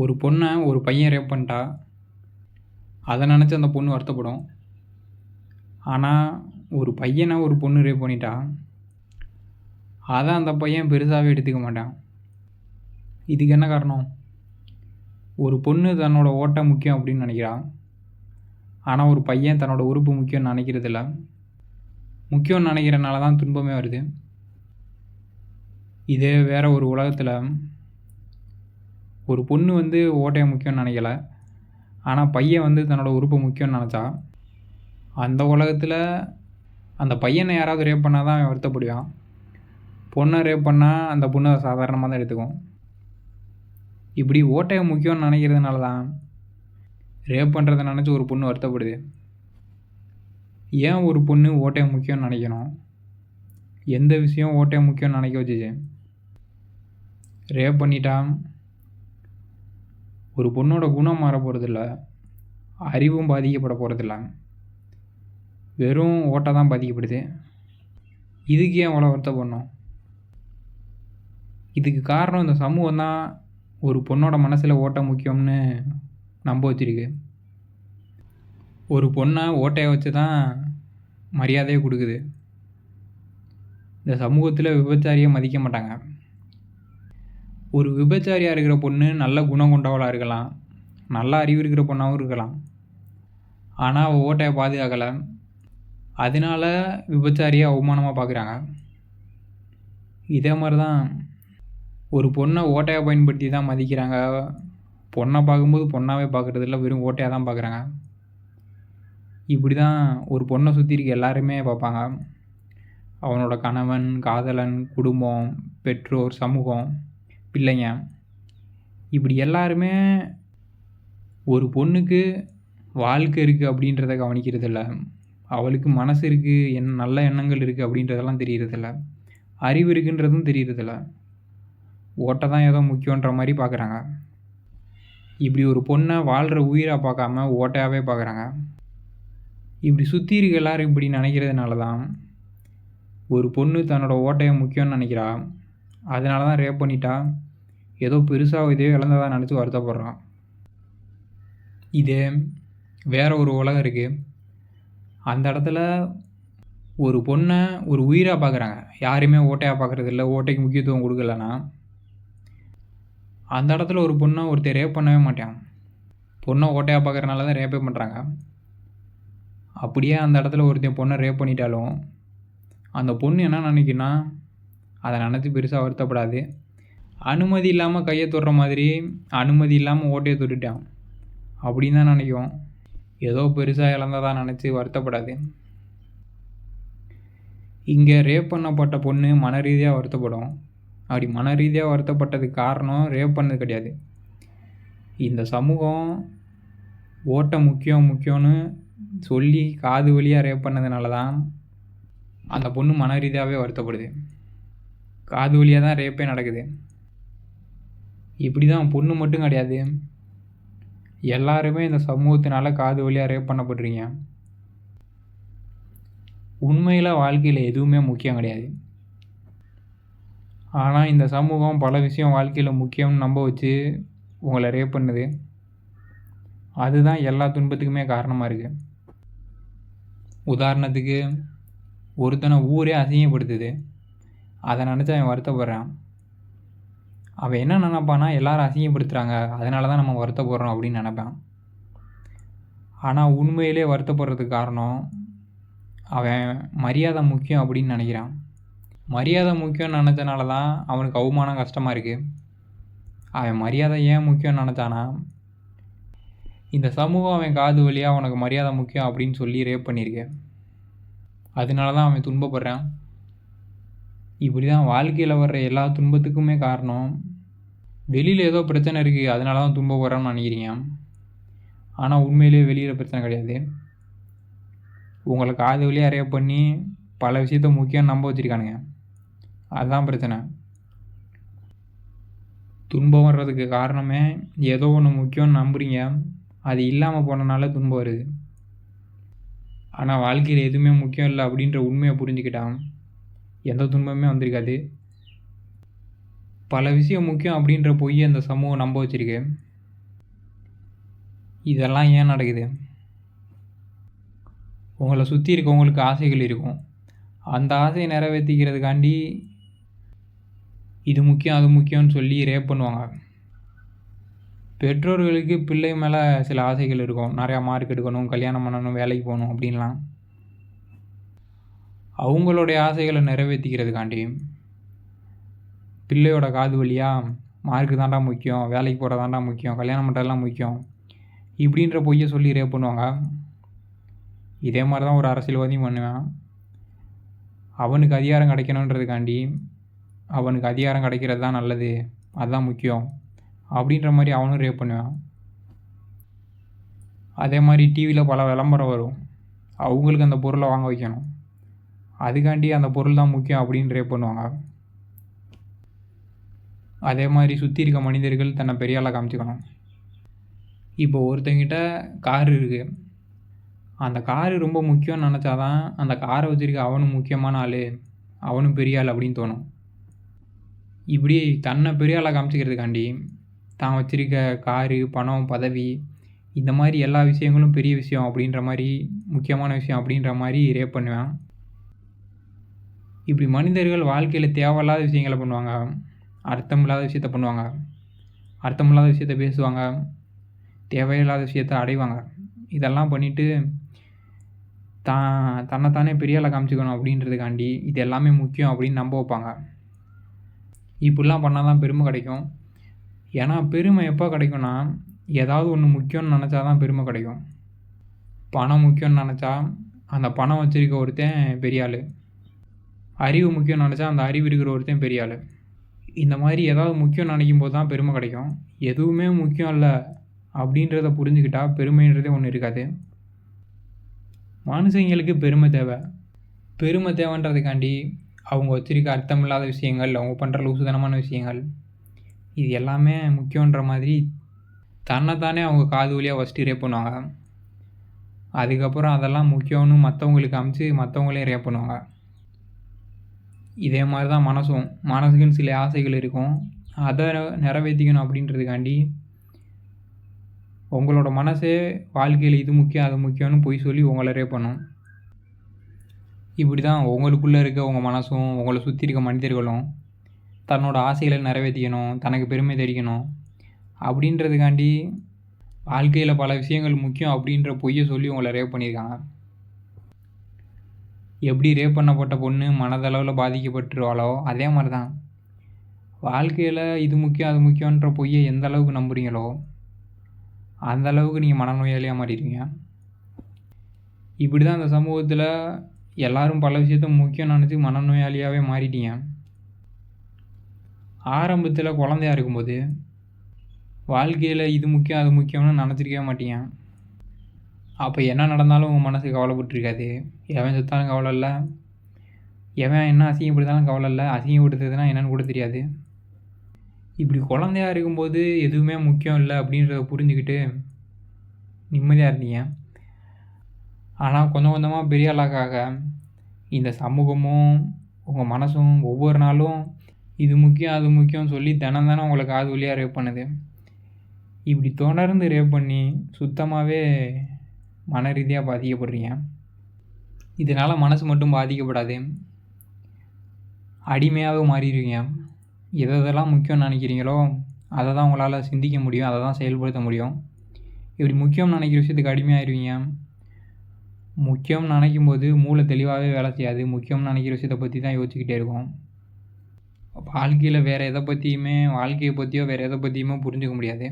ஒரு பொண்ணை ஒரு பையன் ரேப் பண்ணிட்டா அதை நினச்சி அந்த பொண்ணு வருத்தப்படும். ஆனால் ஒரு பையனை ஒரு பொண்ணு ரேப் பண்ணிட்டா அதை அந்த பையன் பெருசாகவே எடுத்துக்க மாட்டான். இதுக்கு என்ன காரணம்? ஒரு பொண்ணு தன்னோட ஓட்டை முக்கியம் அப்படின்னு நினைக்கிறான். ஆனால் ஒரு பையன் தன்னோட உறுப்பு முக்கியம்னு நினைக்கிறதில்ல. முக்கியம்னு நினைக்கிறனால தான் துன்பமே வருது. இதே வேறு ஒரு உலகத்தில் ஒரு பொண்ணு வந்து ஓட்டையை முக்கியம்னு நினைக்கல. ஆனால் பையன் வந்து தன்னோட உறுப்பு முக்கியம்னு நினச்சா. அந்த உலகத்தில் அந்த பையனை யாராவது ரேப் பண்ணால் தான் அவன் வருத்தப்படுவான். பொண்ணை ரேப் பண்ணால் அந்த பொண்ணை சாதாரணமாக தான் எடுத்துக்கும். இப்படி ஓட்டையை முக்கியம்னு நினைக்கிறதுனால தான் ரேப் பண்ணுறத நினச்சி ஒரு பொண்ணு வருத்தப்படுது. ஏன் ஒரு பொண்ணு ஓட்டையை முக்கியம்னு நினைக்கணும்? எந்த விஷயம் ஓட்டையை முக்கியம்னு நினைக்க வச்சுச்சு? ரேப் பண்ணிட்டான். ஒரு பொண்ணோட குணம் மாற போகிறதில்ல அறிவும் பாதிக்கப்பட போகிறதில்ல வெறும் ஓட்டை தான் பாதிக்கப்படுது. இதுக்கு ஏன் அவ்வளோ வருத்தப்படணும்? இதுக்கு காரணம் இந்த சமூகம் தான் ஒரு பொண்ணோட மனசில் ஓட்டை முக்கியம்னு நம்ப வச்சிருக்கு. ஒரு பொண்ணை ஓட்டையை வச்சு தான் மரியாதையை கொடுக்குது. இந்த சமூகத்தில் விபச்சாரியை மதிக்க மாட்டாங்க. ஒரு விபச்சாரியாக இருக்கிற பொண்ணு நல்ல குணம் கொண்டவளாக இருக்கலாம். நல்ல அறிவு இருக்கிற பொண்ணாகவும் இருக்கலாம். ஆனால் அவள் ஓட்டையை பாதுகாக்கலை. அதனால விபச்சாரியை அவமானமாக பார்க்குறாங்க இதே மாதிரி தான் ஒரு பொண்ணை ஓட்டையை பயன்படுத்தி தான் மதிக்கிறாங்க. பொண்ணை பார்க்கும்போது பொண்ணாகவே பார்க்குறதில்ல வெறும் ஓட்டையாக தான் பார்க்குறாங்க இப்படி தான் ஒரு பொண்ணை சுற்றி இருக்க எல்லாருமே பார்ப்பாங்க. அவனோட கணவன் காதலன் குடும்பம் பெற்றோர் சமூகம். பிள்ளைங்க. இப்படி எல்லாருமே ஒரு பொண்ணுக்கு வாழ்க்கை இருக்குது அப்படின்றத கவனிக்கிறதில்ல. அவளுக்கு மனசு இருக்குது என் நல்ல எண்ணங்கள் இருக்குது அப்படின்றதெல்லாம் தெரியறதில்ல. அறிவு இருக்குன்றதும் தெரியறதில்ல. ஓட்டை தான் ஏதோ முக்கியன்ற மாதிரி பார்க்குறாங்க இப்படி ஒரு பொண்ணை வாழ்கிற உயிராக பார்க்காம ஓட்டையாகவே பார்க்குறாங்க இப்படி சுற்றி இருக்க எல்லாரும் இப்படி நினைக்கிறதுனால தான் ஒரு பொண்ணு தன்னோட ஓட்டையை முக்கியம்னு நினைக்கிறா. அதனால தான் ரேப் பண்ணிட்டா. ஏதோ பெருசாக இதே இழந்ததாக நினச்சி வருத்தப்படுறான் இதே வேற ஒரு உலகம் இருக்குது அந்த இடத்துல ஒரு பொண்ணை ஒரு உயிராக பார்க்குறாங்க யாருமே ஓட்டையாக பார்க்குறது இல்லை. ஓட்டைக்கு முக்கியத்துவம் கொடுக்கலன்னா அந்த இடத்துல ஒரு பொண்ணை ஒருத்தர் ரேப் பண்ணவே மாட்டான். பொண்ணை ஓட்டையாக பார்க்குறனால தான் ரேப்பே பண்ணுறாங்க அப்படியே அந்த இடத்துல ஒருத்தன் பொண்ணை ரேப் பண்ணிட்டாலும் அந்த பொண்ணு என்ன நினைக்குன்னா அதை நினச்சி பெருசாக வருத்தப்படாது. அனுமதி இல்லாமல் கையை தொடுற மாதிரி அனுமதி இல்லாமல் ஓட்டையை தொட்டுட்டான். அப்படின்னு தான் நினைக்கும். ஏதோ பெருசாக இழந்ததா நினச்சி வருத்தப்படாது. இங்கே ரேப் பண்ணப்பட்ட பொண்ணு மன ரீதியாக வருத்தப்படும். அப்படி மன ரீதியாக வருத்தப்பட்டதுக்கு காரணம் ரேப் பண்ணது கிடையாது. இந்த சமூகம் ஓட்டை முக்கியம் முக்கியம்னு சொல்லி காது வழியாக ரேப் பண்ணதுனால தான் அந்த பொண்ணு மன ரீதியாகவே வருத்தப்படுது. காது வழியாக தான் ரேப்பே நடக்குது. இப்படி தான் பொண்ணு மட்டும் கிடையாது. எல்லாருமே இந்த சமூகத்தினால் காது வழியாக ரேப் பண்ணப்படுறீங்க உண்மையில் வாழ்க்கையில் எதுவுமே முக்கியம் கிடையாது. ஆனால் இந்த சமூகம் பல விஷயம் வாழ்க்கையில் முக்கியம்னு நம்ப வச்சு உங்களை ரேப் பண்ணுது. அதுதான் எல்லா துன்பத்துக்குமே காரணமாக இருக்குது உதாரணத்துக்கு ஒருத்தனை ஊரே அசிங்கப்படுத்துது. அதை நினச்சி அவன் வருத்தப்படுறான். அவன் என்ன நினப்பான்னா எல்லாரும் அசிங்கப்படுத்துகிறாங்க அதனால தான் நம்ம வருத்தப்படுறோம் அப்படின்னு நினப்பான். ஆனால் உண்மையிலே வருத்தப்படுறதுக்கு காரணம் அவன் மரியாதை முக்கியம் அப்படின்னு நினைக்கிறான். மரியாதை முக்கியம்னு நினச்சனால தான் அவனுக்கு அவமானம் கஷ்டமாக இருக்குது அவன் மரியாதை ஏன் முக்கியம்னு நினச்சானா இந்த சமூகம் அவன் காது வழியாக உனக்கு மரியாதை முக்கியம் அப்படின்னு சொல்லி ரேப் பண்ணியிருக்கேன். அதனால தான் அவன் துன்பப்படுறான். இப்படி தான் வாழ்க்கையில் வர்ற எல்லா துன்பத்துக்குமே காரணம். வெளியில் ஏதோ பிரச்சனை இருக்குது அதனால தான் துன்பப்படுறான்னு நினைக்கிறீங்க. ஆனால் உண்மையிலேயே வெளியில் பிரச்சனை கிடையாது. உங்களை காது வழியாக ரேப் பண்ணி பல விஷயத்த முக்கியம் நம்ப வச்சுருக்கானுங்க. அதுதான் பிரச்சனை. துன்பம் வர்றதுக்கு காரணமே ஏதோ ஒன்று முக்கியம்னு நம்புறீங்க. அது இல்லாமல் போனனால துன்பம் வருது. ஆனால் வாழ்க்கையில் எதுவுமே முக்கியம் இல்லை அப்படின்ற உண்மையை புரிஞ்சுக்கிட்டான் எந்த துன்பமே வந்திருக்காது. பல விஷயம் முக்கியம் அப்படின்ற பொய்யை அந்த சமூகம் நம்ப வச்சிருக்கு. இதெல்லாம் ஏன் நடக்குது? உங்களை சுற்றி இருக்கவங்களுக்கு ஆசைகள் இருக்கும். அந்த ஆசையை நிறைவேற்றிக்கிறதுக்காண்டி இது முக்கியம் அது முக்கியம்னு சொல்லி ரேப் பண்ணுவாங்க. பெற்றோர்களுக்கு பிள்ளை மேலே சில ஆசைகள் இருக்கும். நிறையா மார்க் எடுக்கணும் கல்யாணம் பண்ணணும் வேலைக்கு போகணும் அப்படின்லாம். அவங்களுடைய ஆசைகளை நிறைவேற்றிக்கிறதுக்காண்டி பிள்ளையோட காது வழியாக மார்க்கு தாண்டா முக்கியம் வேலைக்கு போகிறதாண்டா முக்கியம் கல்யாணம் பண்ணுறதுலாம் முக்கியம். இப்படின்ற பொய்யை சொல்லி ரேப் பண்ணுவாங்க. இதே மாதிரி தான் ஒரு அரசியல்வாதியும் பண்ணுவேன். அவனுக்கு அதிகாரம் கிடைக்கணுன்றதுக்காண்டி அவனுக்கு அதிகாரம் கிடைக்கிறது தான் நல்லது அதுதான் முக்கியம் அப்படின்ற மாதிரி அவனும் ரேப் பண்ணுவான். அதே மாதிரி டிவியில் பல விளம்பரம் வரும். அவங்களுக்கு அந்த பொருளை வாங்க வைக்கணும். அதுக்காண்டி அந்த பொருள் தான் முக்கியம் அப்படின்னு ரேப் பண்ணுவாங்க. அதே மாதிரி சுற்றி இருக்க மனிதர்கள் தன்னை பெரிய ஆளாக காமிச்சிக்கணும். இப்போ ஒருத்தங்கிட்ட கார் இருக்குது அந்த காரு ரொம்ப முக்கியம்னு நினச்சாதான் அந்த காரை வச்சுருக்க அவனும் முக்கியமான ஆள் அவனும் பெரிய ஆள் அப்படின்னு தோணும். இப்படி தன்னை பெரிய ஆளாக காமிச்சிக்கிறதுக்காண்டி தான் வச்சுருக்க காரு பணம் பதவி இந்த மாதிரி எல்லா விஷயங்களும் பெரிய விஷயம் அப்படின்ற மாதிரி முக்கியமான விஷயம் அப்படின்ற மாதிரி ரேப் பண்ணுவேன். இப்படி மனிதர்கள் வாழ்க்கையில் தேவையில்லாத விஷயங்களை பண்ணுவாங்க. அர்த்தமில்லாத விஷயத்த பண்ணுவாங்க. அர்த்தமில்லாத விஷயத்த பேசுவாங்க. தேவையில்லாத விஷயத்த அடைவாங்க. இதெல்லாம் பண்ணிவிட்டு தான் தன்னைத்தானே பெரிய ஆளை காமிச்சிக்கணும் அப்படின்றதுக்காண்டி இது எல்லாமே முக்கியம் அப்படின்னு நம்ப வைப்பாங்க. இப்படிலாம் பண்ணால் தான் பெருமை கிடைக்கும். ஏன்னா பெருமை எப்போ கிடைக்கும்னா ஏதாவது ஒன்று முக்கியம்னு நினச்சா தான் பெருமை கிடைக்கும். பணம் முக்கியம்னு நினச்சா அந்த பணம் வச்சுருக்க ஒருத்தன் பெரிய ஆள். அறிவு முக்கியம்னு நினச்சா அந்த அறிவு இருக்கிற ஒருத்தன் பெரிய ஆள். இந்த மாதிரி ஏதாவது முக்கியம் நினைக்கும் போது தான் பெருமை கிடைக்கும். எதுவுமே முக்கியம் இல்லை அப்படின்றத புரிஞ்சுக்கிட்டா பெருமைன்றதே ஒன்று இருக்காது. மனுஷங்களுக்கு பெருமை தேவை. பெருமை தேவைன்றதுக்காண்டி அவங்க வச்சுருக்க அர்த்தமில்லாத விஷயங்கள் அவங்க பண்ணுற லூசுதனமான விஷயங்கள் இது எல்லாமே முக்கியன்ற மாதிரி தன்னைத்தானே அவங்க காது வழியாக ஃபஸ்ட்டு ரேப் பண்ணுவாங்க. அதுக்கப்புறம் அதெல்லாம் முக்கியம்னு மற்றவங்களுக்கு அமுச்சு மற்றவங்களையும் ரேப் பண்ணுவாங்க. இதே மாதிரி தான் மனசும் மனசுக்குன்னு சில ஆசைகள் இருக்கும். அதை நிறைவேற்றிக்கணும் அப்படின்றதுக்காண்டி உங்களோட மனசே வாழ்க்கையில் இது முக்கியம் அது முக்கியம்னு போய் சொல்லி உங்களை பண்ணும். இப்படி தான் உங்களுக்குள்ளே இருக்க உங்கள் மனசும் உங்களை சுற்றி இருக்க மனிதர்களும் தன்னோட ஆசைகளை நிறைவேற்றிக்கணும் தனக்கு பெருமை தெரிக்கணும் அப்படின்றதுக்காண்டி வாழ்க்கையில் பல விஷயங்கள் முக்கியம் அப்படின்ற பொய்யை சொல்லி உங்களை ரேவ் பண்ணியிருக்காங்க. எப்படி ரேப் பண்ணப்பட்ட பொண்ணு மனதளவில் பாதிக்கப்பட்டுருவாளோ அதே மாதிரி தான் வாழ்க்கையில் இது முக்கியம் அது முக்கியன்ற பொய்யை எந்த அளவுக்கு நம்புறீங்களோ அந்த அளவுக்கு நீங்கள் மனநோயாளியாக மாறிடுவீங்க. இப்படி தான் அந்த சமூகத்தில் எல்லோரும் பல விஷயத்த முக்கியம் நினச்சி மனநோயாளியாகவே மாறிட்டீங்க. ஆரம்பத்தில் குழந்தையா இருக்கும்போது வாழ்க்கையில் இது முக்கியம் அது முக்கியம்னு நினச்சிருக்கவே மாட்டீங்க. அப்போ என்ன நடந்தாலும் உங்கள் மனசு கவலைப்பட்டுருக்காது. எவன் சுத்தாலும் கவலை இல்லை. எவன் என்ன அசிங்கப்படுத்தாலும் கவலை இல்லை. அசிங்கப்படுத்துறதுனா என்னென்னு கூட தெரியாது. இப்படி குழந்தையா இருக்கும்போது எதுவுமே முக்கியம் இல்லை அப்படின்றத புரிஞ்சுக்கிட்டு நிம்மதியாக இருந்தீங்க. ஆனால் கொஞ்சம் கொஞ்சமாக பெரிய ஆளாக இந்த சமூகமும் உங்கள் மனசும் ஒவ்வொரு நாளும் இது முக்கியம் அது முக்கியம்னு சொல்லி தினம் தானே உங்களுக்கு காது வழியாக ரேப் பண்ணுது. இப்படி தொடர்ந்து ரேப் பண்ணி சுத்தமாகவே மன ரீதியாக பாதிக்கப்படுறீங்க. இதனால் மனசு மட்டும் பாதிக்கப்படாது. அடிமையாக மாறிடுவீங்க. எதை எதெல்லாம் முக்கியம்னு நினைக்கிறீங்களோ அதை தான் உங்களால் சிந்திக்க முடியும் அதை தான் செயல்படுத்த முடியும். இப்படி முக்கியம்னு நினைக்கிற விஷயத்துக்கு அடிமையாயிருவீங்க. முக்கியம்னு நினைக்கும் போது மூளை தெளிவாகவே வேலை செய்யாது. முக்கியம்னு நினைக்கிற விஷயத்தை பற்றி தான் யோசிச்சுக்கிட்டே இருக்கும். வாழ்க்கையில் வேறு எதை பற்றியுமே வாழ்க்கையை பற்றியோ வேறு எதை பற்றியுமே புரிஞ்சுக்க முடியாது.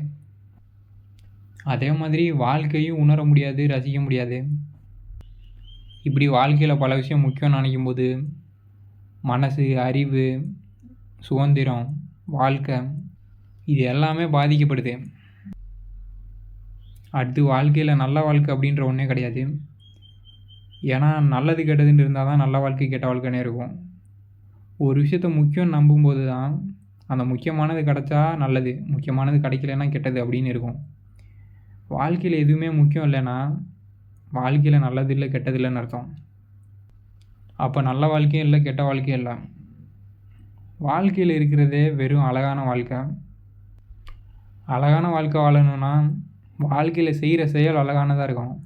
அதே மாதிரி வாழ்க்கையும் உணர முடியாது ரசிக்க முடியாது. இப்படி வாழ்க்கையில் பல விஷயம் முக்கியம்னு நினைக்கும் போது மனசு அறிவு சுதந்திரம் வாழ்க்கை இது எல்லாமே பாதிக்கப்படுது. அடுத்து வாழ்க்கையில் நல்ல வாழ்க்கை அப்படின்ற ஒன்றே கிடையாது. ஏன்னா நல்லது கெட்டதுன்னு இருந்தால் தான் நல்ல வாழ்க்கை கெட்ட வாழ்க்கைனே இருக்கும். ஒரு விஷயத்த முக்கியம் நம்பும்போது தான் அந்த முக்கியமானது கிடச்சா நல்லது முக்கியமானது கிடைக்கலன்னா கெட்டது அப்படின்னு இருக்கும். வாழ்க்கையில் எதுவுமே முக்கியம் இல்லைன்னா வாழ்க்கையில் நல்லது இல்லை கெட்டது இல்லைன்னு அர்த்தம். அப்போ நல்ல வாழ்க்கையும் இல்லை கெட்ட வாழ்க்கையும் இல்லை. வாழ்க்கையில் இருக்கிறதே வெறும் அழகான வாழ்க்கை. அழகான வாழ்க்கை வாழணும்னா வாழ்க்கையில் செய்கிற செயல் அழகானதாக இருக்கணும்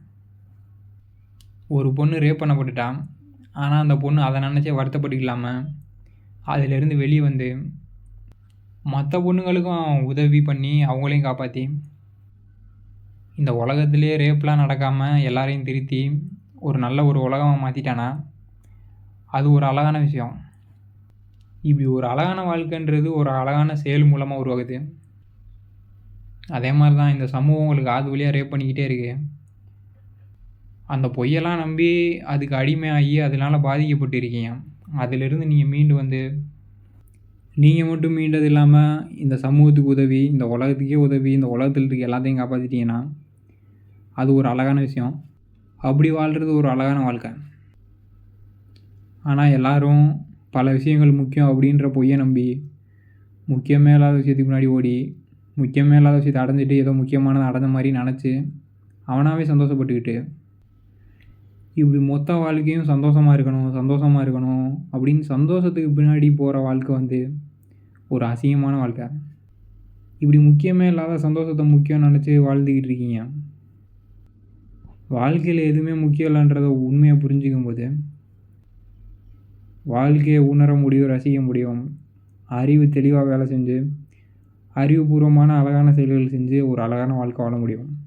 ஒரு பொண்ணு ரேப் பண்ணப்பட்டுட்டான் ஆனால் அந்த பொண்ணு அதை நினச்சே வருத்தப்பட்டுக்கலாமல் அதிலிருந்து வெளியே வந்து மற்ற பொண்ணுங்களுக்கும் உதவி பண்ணி அவங்களையும் காப்பாற்றி இந்த உலகத்திலே ரேப்லாம் நடக்காமல் எல்லாரையும் திருத்தி ஒரு நல்ல ஒரு உலகமாக மாற்றிட்டானா அது ஒரு அழகான விஷயம். இப்படி ஒரு அழகான வாழ்க்கைன்றது ஒரு அழகான செயல் மூலமாக உருவாகுது. அதே மாதிரி தான் இந்த சமூகம் உங்களுக்கு ஆது வழியாக ரேப் பண்ணிக்கிட்டே இருக்கு. அந்த பொய்யெல்லாம் நம்பி அதுக்கு அடிமையாகி அதனால் பாதிக்கப்பட்டு இருக்கீங்க அதிலிருந்து நீங்கள் மீண்டு வந்து நீங்கள் மட்டும் மீண்டது இல்லாமல் இந்த சமூகத்துக்கு உதவி இந்த உலகத்துக்கே உதவி இந்த உலகத்தில் இருக்க எல்லாத்தையும் காப்பாற்றிட்டீங்கன்னா அது ஒரு அழகான விஷயம். அப்படி வாழ்கிறது ஒரு அழகான வாழ்க்கை. ஆனால் எல்லோரும் பல விஷயங்கள் முக்கியம் அப்படின்ற பொய்யை நம்பி முக்கியமே இல்லாத விஷயத்துக்கு முன்னாடி ஓடி முக்கியமே இல்லாத விஷயத்தை அடைஞ்சிட்டு ஏதோ முக்கியமானதை அடைஞ்ச மாதிரி நினச்சி அவனாகவே சந்தோஷப்பட்டுக்கிட்டு இப்படி மொத்த வாழ்க்கையும் சந்தோஷமாக இருக்கணும் சந்தோஷமாக இருக்கணும் அப்படின்னு சந்தோஷத்துக்கு பின்னாடி போகிற வாழ்க்கை வந்து ஒரு அசிங்கமான வாழ்க்கை. இப்படி முக்கியமே இல்லாத சந்தோஷத்தை முக்கியம் நினச்சி வாழ்ந்துக்கிட்டு இருக்கீங்க. வாழ்க்கையில் எதுவுமே முக்கியம் இல்லைன்றத உண்மையாக புரிஞ்சிக்கும் போது வாழ்க்கையை உணர முடியும் ரசிக்க முடியும். அறிவு தெளிவாக வேலை செஞ்சு அறிவுபூர்வமான அழகான செயல்கள் செஞ்சு ஒரு அழகான வாழ்க்கை வாழ முடியும்.